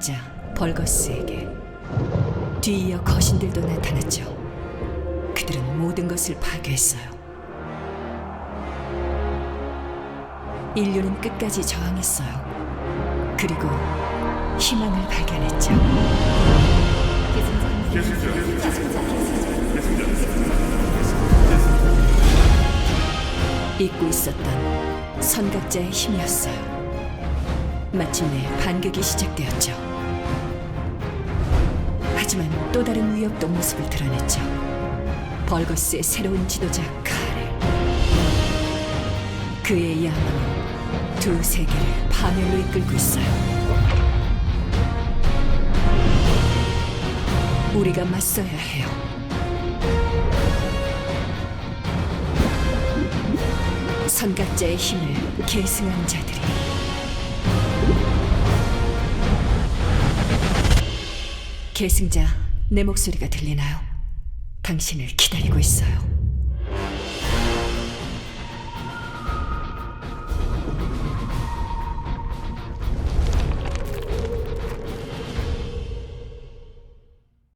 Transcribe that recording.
선각자 벌거스에게 뒤이어 거신들도 나타났죠. 그들은 모든 것을 파괴했어요. 인류는 끝까지 저항했어요. 그리고 희망을 발견했죠. 잊고 있었던 선각자의 힘이었어요. 마침내 반격이 시작되었죠. 하지만 또 다른 위협도 모습을 드러냈죠. 벌거스의 새로운 지도자 카렐. 그의 야망은 두 세계를 파멸로 이끌고 있어요. 우리가 맞서야 해요. 선각자의 힘을 계승한 자들이 계승자 내 목소리가 들리나요? 당신을 기다리고 있어요.